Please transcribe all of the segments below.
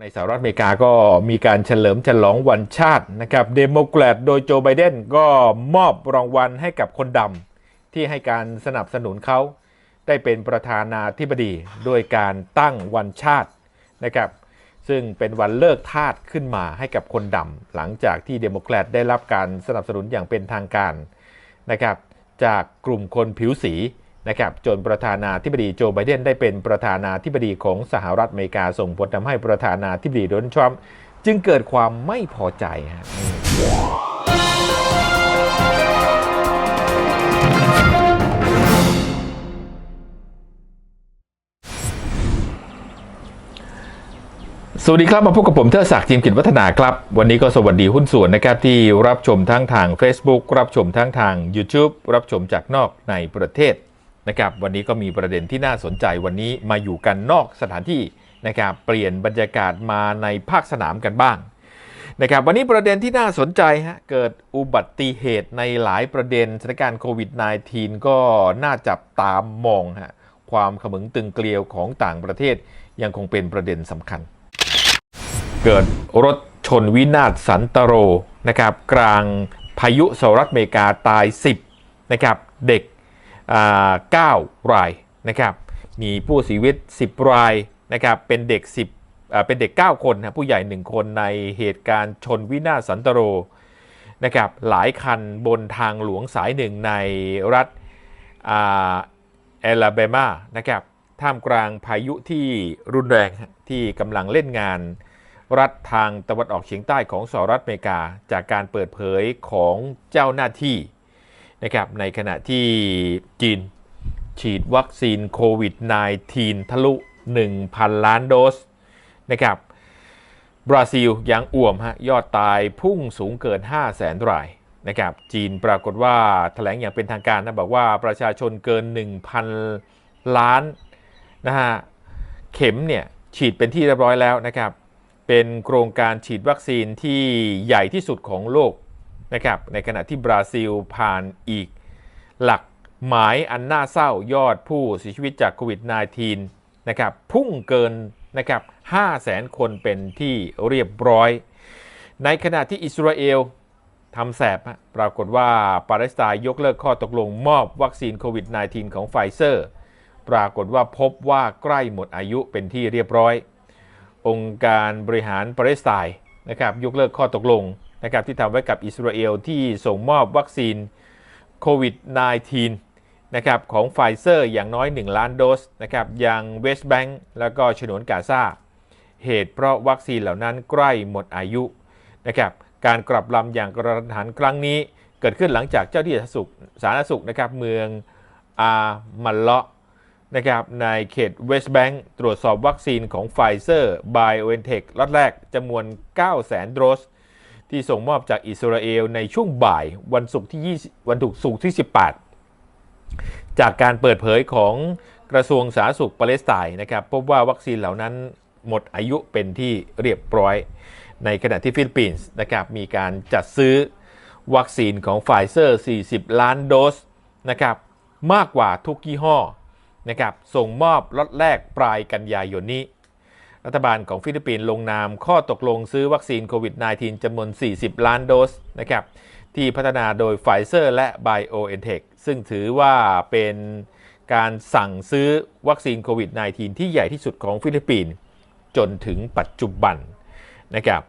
ในสหรัฐอเมริกาก็มีการเฉลิมฉลองวันชาตินะครับเดโมแครตโดยโจไบเดนก็มอบรางวัลให้กับคนดำที่ให้การสนับสนุนเขาได้เป็นประธานาธิบดีด้วยการตั้งวันชาตินะครับซึ่งเป็นวันเลิกทาสขึ้นมาให้กับคนดำหลังจากที่เดโมแครตได้รับการสนับสนุนอย่างเป็นทางการนะครับจากกลุ่มคนผิวสี นะครับจนประธานาธิบดีโจไบเดนได้เป็นประธานาธิบดีของสหรัฐอเมริกาส่งผลทำให้ประธานาธิบดีโดนัลด์ทรัมป์จึงเกิดความไม่พอใจฮะสวัสดีครับ มาพบกับผมเทอศักดิ์ทีมกิจวัฒนาครับ วันนี้ก็สวัสดีหุ้นส่วนนะครับที่รับชมทั้งทาง Facebook รับชมทั้งทาง YouTube รับชมจากนอกในประเทศ นะครับวันนี้ก็มีประเด็นที่น่าสนใจวันนี้มาอยู่กันนอกสถานที่นะครับเปลี่ยนบรรยากาศมาในภาคสนามกันบ้างนะครับวันนี้ประเด็นที่น่าสนใจฮะเกิดอุบัติเหตุในหลายประเด็นสถานการณ์โควิด -19 ก็น่าจับตามมองฮะความขมึงตึงเกลียวของต่างประเทศยังคงเป็นประเด็นสำคัญ เกิดรถชนวินาศสันตโรนะครับกลางพายุสหรัฐอเมริกาตาย 10นะครับเด็ก 9 รายนะครับ มีผู้เสียชีวิต 10 รายนะครับ เป็นเด็ก 10เป็นเด็ก 9 คนนะผู้ใหญ่ 1 คนในเหตุการณ์ชนวินาศสันตโรนะครับ หลายคันบนทางหลวงสายหนึ่งในรัฐแอลาเบมานะครับ ท่ามกลางพายุที่รุนแรงที่กำลังเล่นงานรัฐทางตะวันออกเฉียงใต้ของสหรัฐอเมริกา จากการเปิดเผยของเจ้าหน้าที่ นะครับในขณะที่จีนฉีดวัคซีนโควิด -19 ทะลุ 1,000 ล้านโดสนะครับบราซิลยังอ่วมฮะยอดตายพุ่งสูงเกิน 5 0 0แสนรายนะครับจีนปรากฏว่าแถลงอย่างเป็นทางการนะบอกว่าประชาชนเกิน 1,000 ล้านนะฮะเข็มเนี่ยฉีดเป็นที่เรียบร้อยแล้วนะครับเป็นโครงการฉีดวัคซีนที่ใหญ่ที่สุดของโลก นะครับในขณะที่บราซิลผ่านอีกหลักหมายอันน่าเศร้ายอดผู้เสียชีวิตจากโควิด -19 นะครับพุ่งเกินนะครับ5 0 0แสนคนเป็นที่เรียบร้อย ในขณะที่อิสราเอลทำแสบฮะปรากฏว่าปาเลสไตน์ยกเลิกข้อตกลงมอบวัคซีนโควิด -19 ของไฟเซอร์ ปรากฏว่าพบว่าใกล้หมดอายุเป็นที่เรียบร้อย องค์การบริหารปาเลสไตน์นะครับยกเลิกข้อตกลง นะครับที่ทำไว้กับอิสราเอลที่ส่งมอบวัคซีนโควิด -19 นะครับของไฟเซอร์อย่างน้อย 1 ล้านโดสนะครับยังเวสต์แบงก์แล้วก็ฉนวนกาซาเหตุเพราะวัคซีนเหล่านั้นใกล้หมดอายุนะครับการกลับลำอย่างกระทันหันครั้งนี้ เกิดขึ้นหลังจากเจ้าที่สาธารณสุขสาธารณสุขนะครับเมืองอามันเลาะนะครับในเขตเวสต์แบงก์ตรวจสอบวัคซีนของไฟเซอร์ไบโอเอนเทคล็อตแรกจำนวน 900,000โดส ที่ส่งมอบจากอิสราเอลในช่วงบ่ายวันศุกร์ที่ 20 วันศุกร์ที่ 18 จากการเปิดเผยของกระทรวงสาธารณสุขปาเลสไตน์นะครับพบว่าวัคซีนเหล่านั้นหมดอายุเป็นที่เรียบร้อย ในขณะที่ฟิลิปปินส์นะครับมีการจัดซื้อวัคซีนของไฟเซอร์ 40 ล้านโดสนะครับมากกว่าทุกยี่ห้อนะครับส่งมอบล็อตแรกปลายกันยายนนี้ รัฐบาลของฟิลิปปินส์ลงนามข้อตกลงซื้อวัคซีนโควิด -19 จำนวน 40 ล้านโดสนะครับที่พัฒนาโดยไฟเซอร์และ BioNTech ซึ่งถือว่าเป็นการสั่งซื้อวัคซีนโควิด -19 ที่ใหญ่ที่สุดของฟิลิปปินส์จนถึงปัจจุบันนะครับ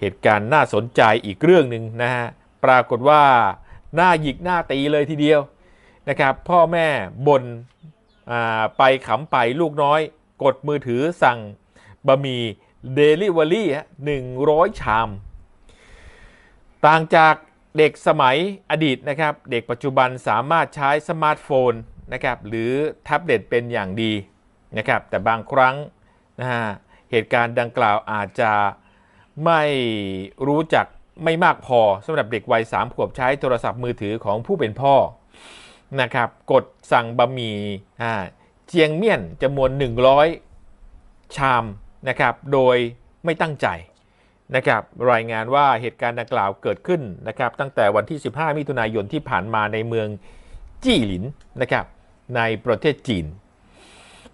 เหตุการณ์น่าสนใจอีกเรื่องหนึ่งนะฮะปรากฏว่าหน้าหยิกหน้าตีเลยทีเดียวนะครับพ่อแม่บนอ่าไปขำไปลูกน้อย กดมือถือสั่ง บะหมี่เดลิเวอรี่หนึ่งร้อยชาม ต่างจากเด็กสมัยอดีตนะครับ เด็กปัจจุบันสามารถใช้สมาร์ทโฟนนะครับหรือแท็บเล็ตเป็นอย่างดีนะครับ แต่บางครั้งนะฮะเหตุการณ์ดังกล่าวอาจจะไม่รู้จักไม่มากพอสำหรับเด็กวัย3ขวบใช้โทรศัพท์มือถือของผู้เป็นพ่อนะครับ กดสั่งบะหมี่เจียงเมี่ยนจำนวน 100 ชาม นะครับโดยไม่ตั้งใจนะครับรายงานว่าเหตุการณ์ดังกล่าวเกิดขึ้นนะครับตั้งแต่วันที่ 15 มิถุนายนที่ผ่านมาในเมืองจี้หลินนะครับในประเทศจีน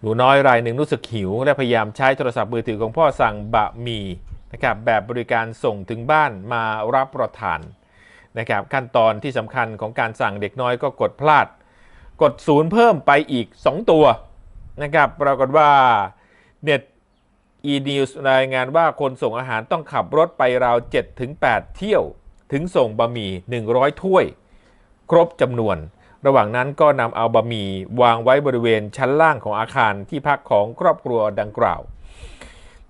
หนูน้อยรายหนึ่งรู้สึกหิว และพยายามใช้โทรศัพท์มือถือของพ่อสั่งบะหมี่นะครับแบบบริการส่งถึงบ้านมารับประทานนะครับขั้นตอนที่สำคัญของการสั่งเด็กน้อยก็กดพลาด กดศูนย์เพิ่มไปอีก 2 ตัวนะครับปรากฏว่าเน็ต e-news รายงานว่าคนส่งอาหารต้องขับรถไปราว 7-8 เที่ยว ถึงส่งบะหมี่ 100 ถ้วย ครบจำนวน ระหว่างนั้นก็นำเอาบะหมี่วางไว้บริเวณชั้นล่างของอาคารที่พักของครอบครัวดังกล่าว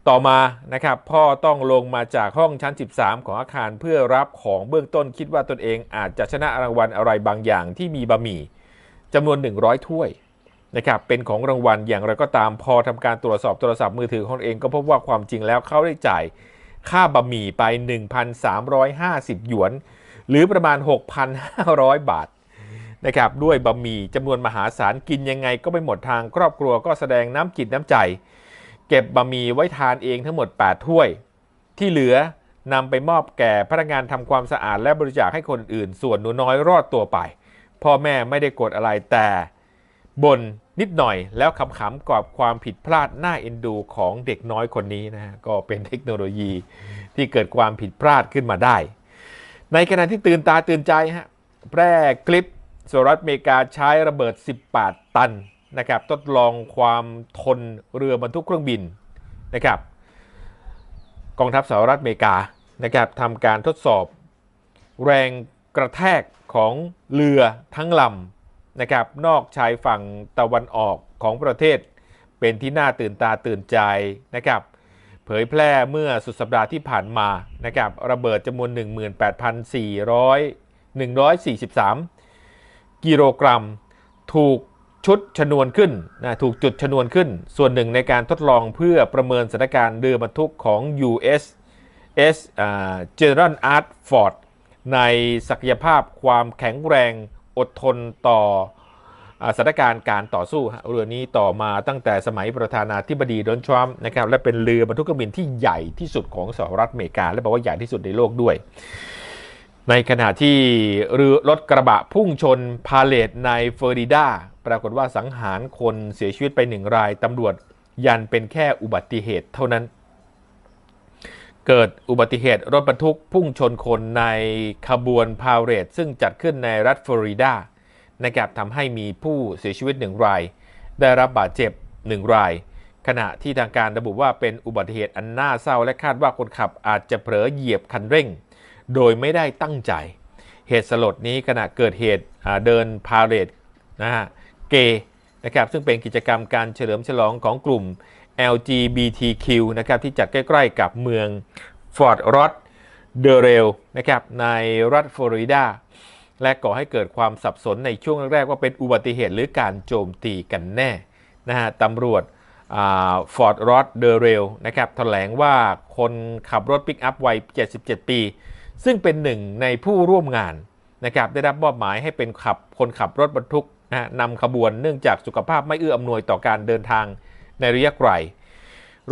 ต่อมานะครับพ่อต้องลงมาจากห้องชั้น 13 ของอาคารเพื่อรับของเบื้องต้นคิดว่าตนเองอาจจะชนะรางวัลอะไรบางอย่างที่มีบะหมี่จำนวน 100 ถ้วย นะครับเป็นของรางวัลอย่างไรก็ตามพอทำการตรวจสอบโทรศัพท์มือถือของเองก็พบว่าความจริงแล้วเขาได้จ่ายค่าบะหมี่ไป 1,350 หยวน หรือประมาณ 6,500 บาทนะครับด้วยบะหมี่จำนวนมหาศาลกินยังไงก็ไม่หมดทางครอบครัวก็แสดงน้ำจิตน้ำใจ เก็บบะหมี่ไว้ทานเองทั้งหมด 8 ถ้วย ที่เหลือนำไปมอบแก่พนักงานทำความสะอาดและบริจาคให้คนอื่น ส่วนหนูน้อยรอดตัวไป พ่อแม่ไม่ได้กดอะไรแต่ บ่นนิดหน่อยแล้วขำๆกับความผิดพลาดหน่าเอ็นดูของเด็กน้อยคนนี้นะฮะก็เป็นเทคโนโลยีที่เกิดความผิดพลาดขึ้นมาได้ ในขณะที่ตื่นตาตื่นใจฮะแพร่คลิปสหรัฐอเมริกาใช้ระเบิด 18 ตันนะครับทดลองความทนเรือบรรทุกเครื่องบินนะครับกองทัพสหรัฐอเมริกานะครับทำการทดสอบแรงกระแทกของเรือทั้งลำ นะครับนอกชายฝั่งตะวันออกของประเทศ เป็นที่น่าตื่นตาตื่นใจนะครับเผยแพร่เมื่อสุดสัปดาห์ที่ผ่านมานะครับระเบิดจำนวน 18,400 143 กิโลกรัม ถูกชุดชนวนขึ้นนะถูกจุดชนวนขึ้น ส่วนหนึ่งในการทดลองเพื่อประเมินสถานการณ์เรือบรรทุกของ U.S. S. General Art Ford ในศักยภาพความแข็งแรง อดทนต่ออสถานการณ์การต่อสู้เรือนี้ต่อมาตั้งแต่สมัยประธานาธิบดีโดนัลด์ทรัมป์นะครับและเป็นเรือบรรทุกเครื่องบินที่ใหญ่ที่สุดของสหรัฐอเมริกา และบอกว่าใหญ่ที่สุดในโลกด้วย ในขณะที่เรือรถกระบะพุ่งชนพาเลตในฟลอริดาปรากฏว่าสังหารคนเสียชีวิตไปหนึ่งรายตำรวจยันเป็นแค่อุบัติเหตุเท่านั้น เกิดอุบัติเหตุรถบรรทุกพุ่งชนคนในขบวนพาเหรดซึ่งจัดขึ้นในรัฐฟลอริดานะครับทำให้มีผู้เสียชีวิตหนึ่งราย ได้รับบาดเจ็บหนึ่งราย ขณะที่ทางการระบุว่าเป็นอุบัติเหตุอันน่าเศร้าและคาดว่าคนขับอาจจะเผลอเหยียบคันเร่ง โดยไม่ได้ตั้งใจ เหตุสลดนี้ขณะเกิดเหตุเดินพาเหรดนะฮะเกนะครับซึ่งเป็นกิจกรรมการเฉลิมฉลองของกลุ่ม LGBTQ นะครับที่จัดใกล้ๆกับเมืองฟอร์ดรอดเดเรลนะครับในรัฐฟลอริดาและก่อให้เกิดความสับสนในช่วงแรกๆว่าเป็นอุบัติเหตุหรือการโจมตีกันแน่นะฮะตำรวจฟอร์ดรอดเดเรลนะครับแถลงว่าคนขับรถปิกอัพวัย 77 ปี ซึ่งเป็นหนึ่งในผู้ร่วมงานนะครับได้รับมอบหมายให้เป็นขับคนขับรถบรรทุกนะนำขบวนเนื่องจากสุขภาพไม่เอื้ออำนวยต่อการเดินทาง ในระยะไกล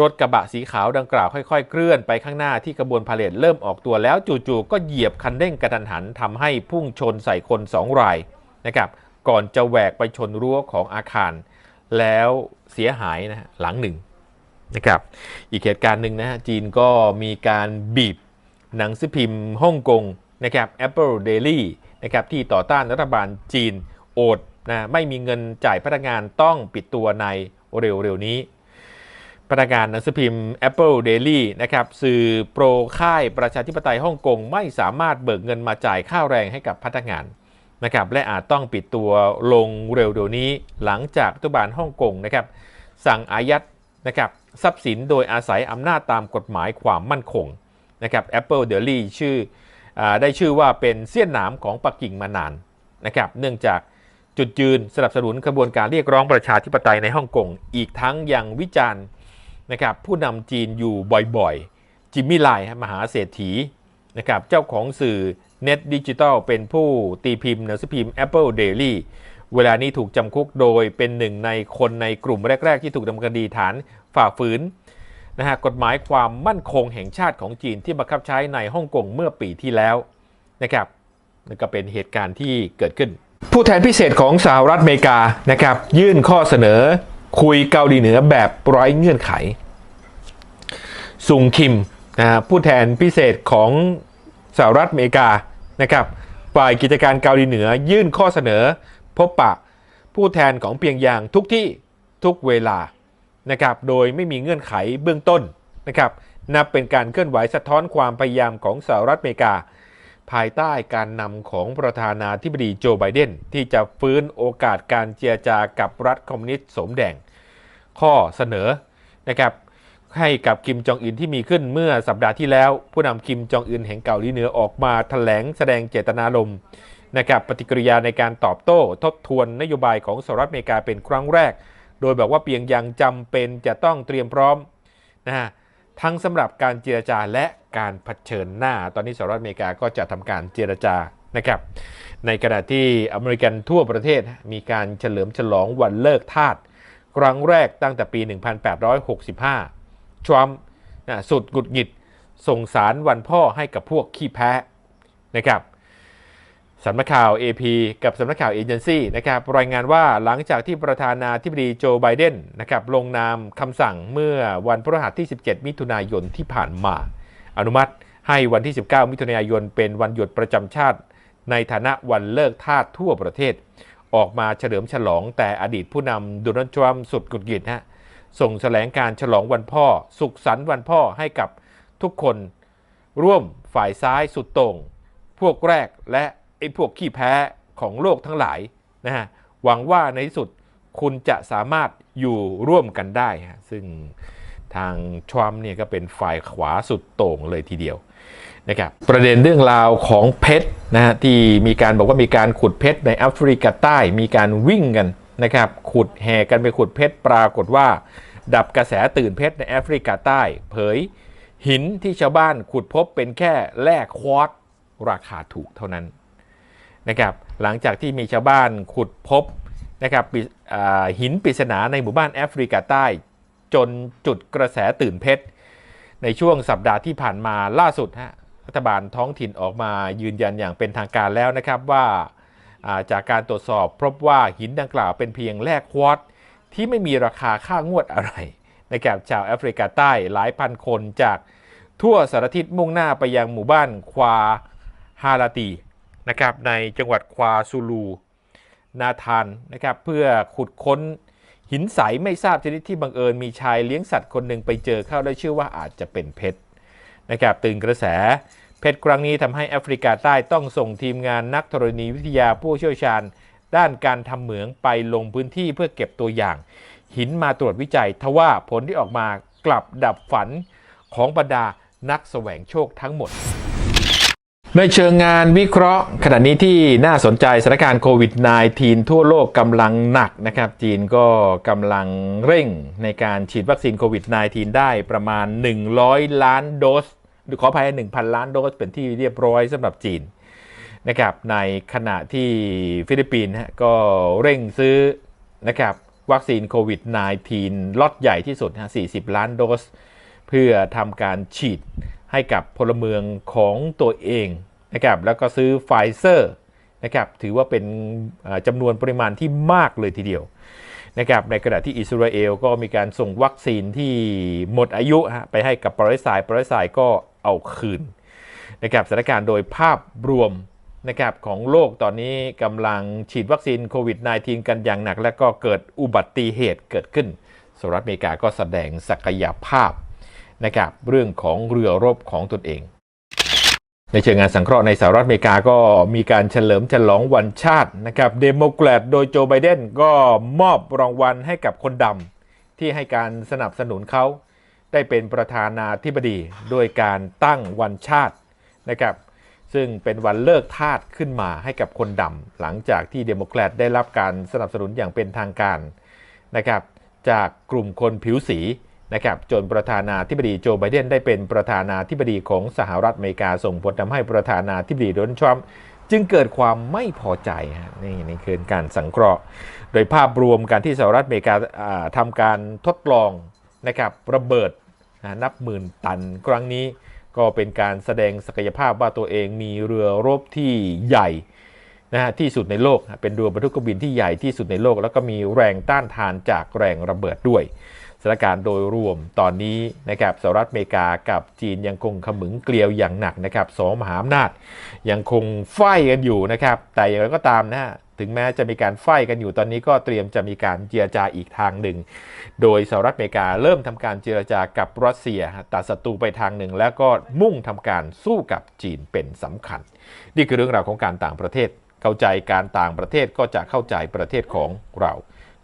รถกระบะสีขาวดังกล่าวค่อยๆ เคลื่อนไปข้างหน้าที่ขบวนพาเหรดเริ่มออกตัวแล้วจู่ๆก็เหยียบคันเร่งกระทันหันทำให้พุ่งชนใส่คนสองรายนะครับก่อนจะแหวกไปชนรั้วของอาคาร แล้วเสียหายนะฮะหลังหนึ่งนะครับอีกเหตุการณ์หนึ่งนะฮะจีนก็มีการบีบหนังสือพิมพ์ฮ่องกงนะครับ Apple Daily นะครับที่ต่อต้านรัฐบาลจีนโอดนะไม่มีเงินจ่ายพนักงานต้องปิดตัวใน เร็วๆนี้พนักงานหนังสือพิมพ์ Apple Daily นะครับสื่อโปรค่ายประชาธิปไตยฮ่องกงไม่สามารถเบิกเงินมาจ่ายค่าแรงให้กับพนักงานนะครับและอาจต้องปิดตัวลงเร็วเดี๋ยวนี้หลังจากรัฐบาลฮ่องกงนะครับสั่งอายัดนะครับทรัพย์สินโดยอาศัยอำนาจตามกฎหมายความมั่นคงนะครับ Apple Daily ชื่ออได้ชื่อว่าเป็นเสี้ยนหนามของปักกิ่งมานานนะครับเนื่องจาก จุดยืนสนับสนุนกระบวนการเรียกร้องประชาธิปไตยในฮ่องกงอีกทั้งยังวิจารณ์นะครับผู้นำจีนอยู่บ่อยๆ จิมมี่ไลมหาเศรษฐีนะครับเจ้าของสื่อ Net Digital เป็นผู้ตีพิมพ์หนังสือพิมพ์ Apple Daily เวลานี้ถูกจำคุกโดยเป็นหนึ่งในคนในกลุ่มแรก ๆ ที่ถูกดำเนินคดีฐานฝ่าฝืนนะฮะกฎหมายความมั่นคงแห่งชาติของจีนที่บังคับใช้ในฮ่องกงเมื่อปีที่แล้วนะครับนั่นก็เป็นเหตุการณ์ที่เกิดขึ้น ผู้แทนพิเศษของสหรัฐอเมริกานะครับ ยื่นข้อเสนอคุยเกาหลีเหนือแบบไร้เงื่อนไข ซุงคิมนะผู้แทนพิเศษของสหรัฐอเมริกานะครับฝ่ายกิจการเกาหลีเหนือ ยื่นข้อเสนอ พบปะผู้แทนของเปียงยางทุกที่ทุกเวลานะครับโดยไม่มีเงื่อนไขเบื้องต้นนะครับนับเป็นการเคลื่อนไหวสะท้อนความพยายามของสหรัฐอเมริกา ภายใต้การนำของประธานาธิบดีโจไบเดน ที่จะฟื้นโอกาสการเจรจากับรัฐคอมมิวนิสต์สมแดง ข้อเสนอนะครับให้กับคิมจองอึนที่มีขึ้นเมื่อสัปดาห์ที่แล้ว ผู้นำคิมจองอึนแห่งเกาหลีเหนือออกมาแถลงแสดงเจตนารมณ์นะครับปฏิกิริยาในการตอบโต้ ทบทวนนโยบายของสหรัฐอเมริกาเป็นครั้งแรก โดยบอกว่าเพียงยังจำเป็นจะต้องเตรียมพร้อมนะฮะ ทั้งสำหรับการเจรจาและการเผชิญหน้า ตอนนี้สหรัฐอเมริกาก็จะทำการเจรจานะครับในขณะที่อเมริกันทั่วประเทศมีการเฉลิมฉลองวันเลิกทาสครั้งแรกตั้งแต่ปี 1865 ทรัมป์สุดกุดหงิดส่งสารวันพ่อให้กับพวกขี้แพ้นะครับ สำนักข่าว AP กับสำนักข่าวเอเจนซี่นะครับรายงานว่าหลังจากที่ประธานาธิบดีโจไบเดนนะครับลงนามคำสั่งเมื่อวันพฤหัสที่ 17 มิถุนายนที่ผ่านมา อนุมัติให้วันที่ 19 มิถุนายนเป็นวันหยุดประจำชาติ ในฐานะวันเลิกทาสทั่วประเทศ ออกมาเฉลิมฉลองแต่อดีตผู้นำโดนัลด์ทรัมป์สุดกุดกิดฮะส่งแถลงการฉลองวันพ่อ สุขสันต์วันพ่อให้กับทุกคนร่วมฝ่ายซ้ายสุดโต่งพวกแรกและ ไอ้พวกขี้แพ้ของโลกทั้งหลายนะฮะหวังว่าในที่สุดคุณจะสามารถอยู่ร่วมกันได้ฮะซึ่งทางทรัมป์เนี่ยก็เป็นฝ่ายขวาสุดโต่งเลยทีเดียวนะครับประเด็นเรื่องราวของเพชรนะฮะที่มีการบอกว่ามีการขุดเพชรในแอฟริกาใต้มีการวิ่งกันนะครับขุดแห่กันไปขุดเพชรปรากฏว่า ดับกระแสตื่นเพชรในแอฟริกาใต้ เผย หินที่ชาวบ้านขุดพบเป็นแค่แร่ควอตราคาถูกเท่านั้น นะครับหลังจากที่มีชาวบ้านขุดพบนะครับหินปริศนาในหมู่บ้านแอฟริกาใต้ จนจุดกระแสตื่นเพชร ในช่วงสัปดาห์ที่ผ่านมาล่าสุดฮะรัฐบาลท้องถิ่นออกมายืนยันอย่างเป็นทางการแล้วนะครับว่าจากการตรวจสอบพบว่าหินดังกล่าวเป็นเพียงแร่ควอตที่ไม่มีราคาค่างวดอะไรนะครับชาวแอฟริกาใต้หลายพันคนจากทั่วสารทิศมุ่งหน้าไปยังหมู่บ้านควาฮาราตี นะครับในจังหวัดควาซูลู นาธานนะครับเพื่อขุดค้นหินใสไม่ทราบชนิดที่บังเอิญมีชายเลี้ยงสัตว์คนหนึ่งไปเจอเข้าและเชื่อว่าอาจจะเป็นเพชรนะครับตื่นกระแสเพชรครั้งนี้ทำให้แอฟริกาใต้ต้องส่งทีมงานนักธรณีวิทยาผู้เชี่ยวชาญ ด้านการทำเหมืองไปลงพื้นที่เพื่อเก็บตัวอย่าง หินมาตรวจวิจัย ทว่าผลที่ออกมากลับดับฝันของบรรดานักแสวงโชคทั้งหมด ในเชิงงานวิเคราะห์ ขณะนี้ที่น่าสนใจสถานการณ์โควิด -19 ทั่วโลกกำลังหนักนะครับ จีนก็กำลังเร่งในการฉีดวัคซีนโควิด -19 ได้ประมาณ 100 ล้านโดสขออภัย 1,000 ล้านโดสเป็นที่เรียบร้อยสำหรับจีนนะครับในขณะที่ฟิลิปปินส์ก็เร่งซื้อนะครับวัคซีนโควิด -19 ล็อตใหญ่ที่สุด 40 ล้านโดส เพื่อทำการฉีด ให้กับพลเมืองของตัวเองนะครับแล้วก็ซื้อไฟเซอร์นะครับถือว่าเป็นจำนวนปริมาณที่มากเลยทีเดียวนะครับในขณะที่อิสราเอลก็มีการส่งวัคซีนที่หมดอายุฮะไปให้กับปาเลสไตปาเลสไตก็เอาคืนนะครับสถานการณ์โดยภาพรวมนะครับของโลกตอนนี้กำลังฉีดวัคซีนโควิด -19 กันอย่างหนัก และก็เกิดอุบัติเหตุเกิดขึ้นสหรัฐอเมริกาก็แสดงศักยภาพ นะครับเรื่องของเรือรบของตนเอง ในเชิงงานสังเคราะห์ในสหรัฐอเมริกาก็มีการเฉลิมฉลองวันชาตินะครับเดโมแครตโดยโจไบเดนก็มอบรางวัลให้กับคนดำที่ให้การสนับสนุนเขาได้เป็นประธานาธิบดีโดยการตั้งวันชาตินะครับซึ่งเป็นวันเลิกทาสขึ้นมาให้กับคนดำหลังจากที่เดโมแครตได้รับการสนับสนุนอย่างเป็นทางการนะครับจากกลุ่มคนผิวสี นะครับจนประธานาธิบดีโจไบเดนได้เป็นประธานาธิบดีของสหรัฐอเมริกาส่งผลทำให้ประธานาธิบดีโดนัลด์ทรัมป์จึงเกิดความไม่พอใจนี่นี่คือการสังเคราะห์ โดยภาพรวมการที่สหรัฐอเมริกาอ่าทำการทดลองนะครับระเบิดนับหมื่นตันครั้งนี้ก็เป็นการแสดงศักยภาพว่าตัวเองมีเรือรบที่ใหญ่นะฮะที่สุดในโลก เป็นดวงบรรทุกเครื่องบินที่ใหญ่ที่สุดในโลก แล้วก็มีแรงต้านทานจากแรงระเบิดด้วย สถานการณ์โดยรวมตอนนี้นะครับสหรัฐอเมริกากับจีนยังคงขมึงเกลียวอย่างหนักนะครับสองมหาอำนาจยังคงไฟกันอยู่นะครับ แต่อย่างไรก็ตามนะฮะถึงแม้จะมีการไฟกันอยู่ตอนนี้ก็เตรียมจะมีการเจรจาอีกทางหนึ่ง โดยสหรัฐอเมริกาเริ่มทำการเจรจากับรัสเซียตัดศัตรูไปทางหนึ่ง แล้วก็มุ่งทำการสู้กับจีนเป็นสำคัญ นี่คือเรื่องราวของการต่างประเทศ เข้าใจการต่างประเทศก็จะเข้าใจประเทศของเรา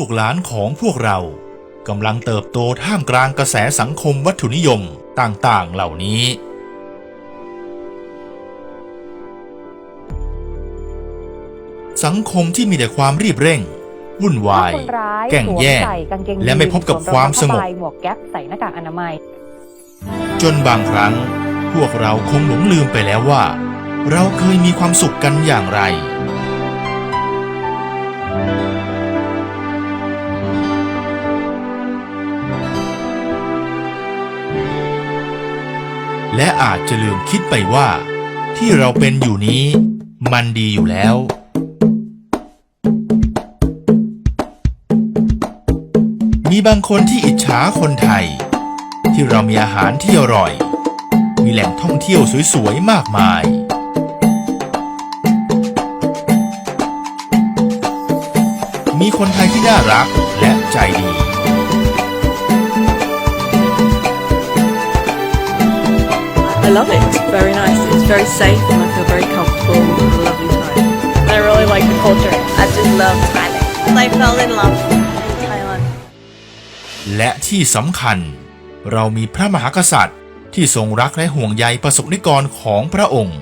ลูกหลานของพวกเรากำลังเติบโตท่ามกลางกระแสสังคมวัตถุนิยมต่างๆเหล่านี้ สังคมที่มีแต่ความรีบเร่ง วุ่นวายคนร้ายแก่งแย่งสวมใส่กางเกงยีนและไม่พบกับความสงบวมรอเท้าผ้ใหมวกแก๊ปใส่หน้ากากอนามัย จนบางครั้งพวกเราคงหลงลืมไปแล้วว่า เราเคยมีความสุขกันอย่างไร และอาจจะลืมคิดไปว่า ที่เราเป็นอยู่นี้มันดีอยู่แล้ว มีบางคนที่อิจฉาคนไทย ที่เรามีอาหารที่อร่อย มีแหล่งท่องเที่ยวสวยๆมากมาย มีคนไทยที่น่ารักและใจดี I love it. It's very nice. It's very safe and I feel very comfortable and a lovely time. I really like the culture. I just love Thailand. I fell in love with Thailand. และที่สำคัญ เรามีพระมหากษัตริย์ที่ทรงรักและห่วงใยประสบนิกรของพระองค์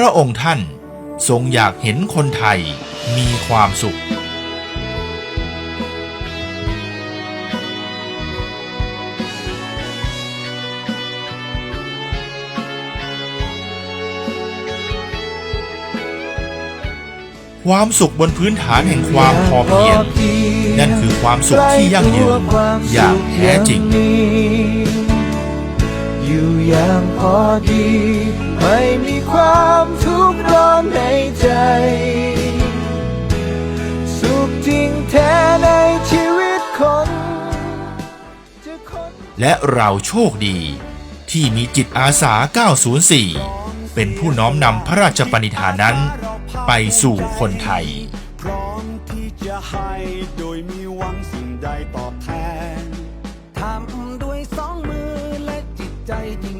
ระองค์ท่านทรงอยากเห็นคนไทยมีความสุขความสุขบนพื้นฐานแห่งความพอเพียงนั่นคือความสุขที่ยั่งยืนอย่างแท้จริง อยู่อย่างพอดี อนในใจ สุขจริงแท้ในชีวิตคนคน และเราโชคดี ที่มีจิตอาสา 904 เป็นผู้น้อมนำพระราชปณิธานนั้น ไปสู่คนไทย พร้อมที่จะให้โดยมีหวังสิ่งใดตอบแทนทำด้วยสองมือและจิตใจยิ่ง